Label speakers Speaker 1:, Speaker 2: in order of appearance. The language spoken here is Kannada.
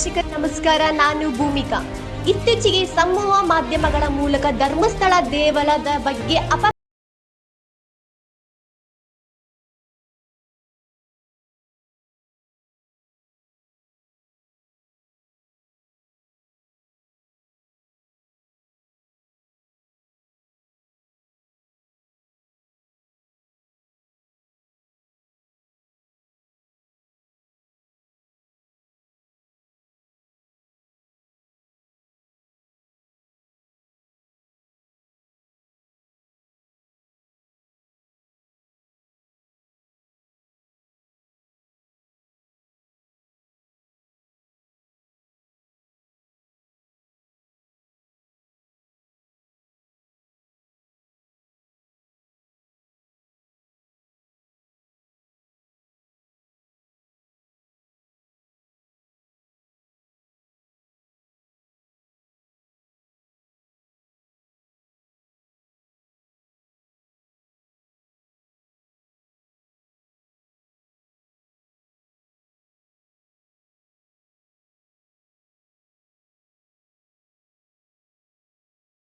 Speaker 1: ವೀಕ್ಷಕ ನಮಸ್ಕಾರ. ನಾನು ಭೂಮಿಕಾ. ಇತ್ತೀಚೆಗೆ ಸಮೂಹ ಮಾಧ್ಯಮಗಳ ಮೂಲಕ ಧರ್ಮಸ್ಥಳ ದೇವಳದ ಬಗ್ಗೆ ಅಪ